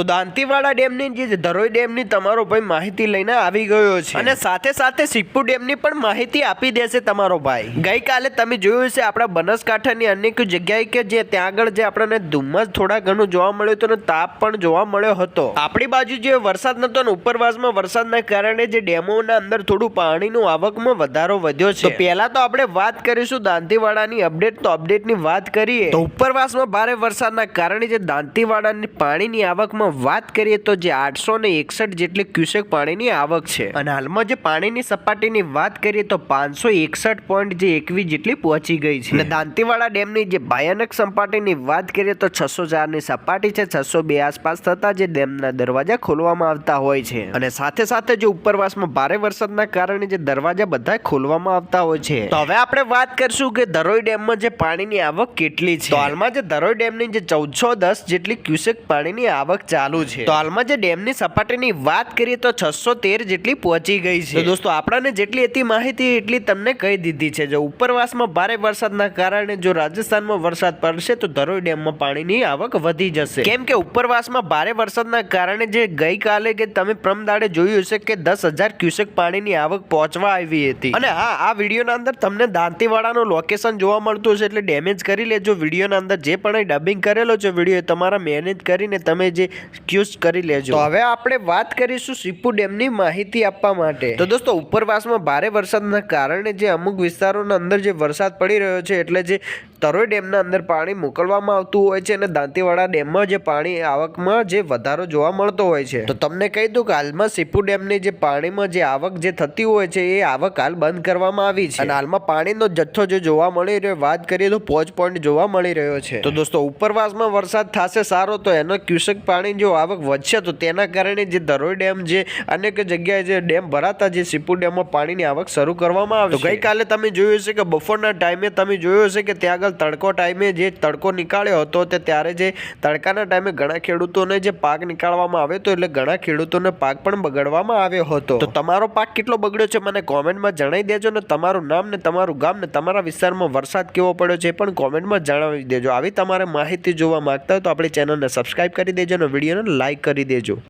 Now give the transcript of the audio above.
તો દાંતીવાડા ડેમની જે ધરોઈ ડેમની તમારો ભાઈ માહિતી લઈને આવી ગયો છે. અને સાથે સાથે સિપ્પુ ડેમની પણ માહિતી આપી દેશે તમારો ભાઈ. ગઈકાલે તમે જોયું છે આપણા બનાસકાંઠાની અનેક જગ્યાએ કે જે ત્યાં આગળ જે આપણને ધુમ્મસ થોડા ઘણું જોવા મળ્યું હતું અને તાપ પણ જોવા મળ્યો હતો. આપણી બાજુ જે વરસાદ નતો ને ઉપરવાસમાં વરસાદના કારણે જે ડેમોના અંદર થોડું પાણીનું આવકમાં વધારો વધ્યો છે. પહેલા તો આપણે વાત કરીશું દાંતીવાડાની અપડેટ તો અપડેટની વાત કરીએ. તો ઉપરવાસમાં ભારે વરસાદના કારણે જે દાંતીવાડાની પાણીની આવકમાં વાત કરીએ તો જે આઠસો ને એકસઠ જેટલી ક્યુસેક પાણીની આવક છે. અને હાલમાં જે પાણીની સપાટીની વાત કરીએ તો પાંચસો એકસઠ પોઈન્ટ જે એકવીસ જેટલી પહોંચી ગઈ છે. અને દાંતીવાડા ડેમની જે ભયાનક સપાટીની વાત કરીએ તો છસો ચારની સપાટી છે છસો બે આસપાસ થતા જે ડેમના દરવાજા ખોલવામાં આવતા હોય છે. અને સાથે સાથે જે ઉપરવાસમાં ભારે વરસાદના કારણે જે દરવાજા બધા ખોલવામાં આવતા હોય છે. તો હવે આપણે વાત કરીશું કે ધરોઈ ડેમમાં જે પાણીની આવક કેટલી છે. તો હાલમાં જે ધરોઈ ડેમની જે ચૌદસો દસ જેટલી ક્યુસેક પાણીની આવક ચાલુ છે. તો હાલમાં જે ડેમની સપાટીની વાત કરીએ તો છસો તેર જેટલી પહોંચી ગઈ છે. તો દોસ્તો આપણાને જેટલી હતી માહિતી એટલી તમને કહી દીધી છે. જો ઉપરવાસમાં ભારે વરસાદના કારણે જો રાજસ્થાનમાં વરસાદ પડશે તો ધરોઈ ડેમમાં પાણીની આવક વધી જશે. કેમ કે ઉપરવાસમાં ભારે વરસાદના કારણે જે ગઈકાલે કે તમે પ્રમદાડે જોયું હશે કે દસ હજાર ક્યુસેક પાણીની આવક પહોંચવા આવી હતી. અને હા આ વિડીયોના અંદર તમને દાંતીવાડાનું લોકેશન જોવા મળતું હશે એટલે ડેમેજ કરી લેજો. વિડીયોના અંદર જે પણ ડબિંગ કરેલો છે વીડિયો તમારા મેનેજ કરીને તમે જે ક્યુઝ કરી લેજો. તો હવે આપણે વાત કરીશું સિપ્પુ ડેમની માહિતી આપવા માટે. તો દોસ્તો ઉપરવાસમાં ભારે વરસાદના કારણે જે અમુક વિસ્તારોના અંદર જે વરસાદ પડી રહ્યો છે એટલે જે તરોઈ ડેમના અંદર પાણી મોકલવામાં આવતું હોય છે અને દાંતીવાડા ડેમમાં જે પાણી આવકમાં જે વધારો જોવા મળતો હોય છે. તો તમને કહી દઉં કે હાલમાં સીપુ ડેમની જે પાણીમાં જે આવક જે થતી હોય છે એ આવક હાલ બંધ કરવામાં આવી છે. અને હાલમાં પાણીનો જથ્થો જે જોવા મળી રહ્યો વાત કરીએ તો પોચ પોઈન્ટ જોવા મળી રહ્યો છે. તો દોસ્તો ઉપરવાસમાં વરસાદ થશે સારો તો એનો ક્યુસેક પાણી જો આવક વધશે તો તેના કારણે જે ધરોઈ ડેમ જે અનેક જગ્યાએ જે ડેમ ભરાતા જે સીપુ ડેમમાં પાણીની આવક શરૂ કરવામાં આવે તો ગઈકાલે તમે જોયું હશે કે બપોરના ટાઈમે તમે જોયું હશે કે ત્યાં આગળ તડકો ટાઈમે જે તડકો નીકાળ્યો હતો તે ત્યારે જે તડકાના ટાઈમે ઘણા ખેડૂતોને જે પાક નીકાળવામાં આવ્યો હતો એટલે ઘણા ખેડૂતોને પાક પણ બગડવામાં આવ્યો હતો. તો તમારો પાક કેટલો બગડ્યો છે મને કોમેન્ટમાં જણાવી દેજો ને તમારું નામ ને તમારું ગામ ને તમારા વિસ્તારમાં વરસાદ કેવો પડ્યો છે એ પણ કોમેન્ટમાં જણાવી દેજો. આવી તમારે માહિતી જોવા માંગતા હોય તો આપણી ચેનલને સબસ્ક્રાઇબ કરી દેજો અને વિડીયોને લાઇક કરી દેજો.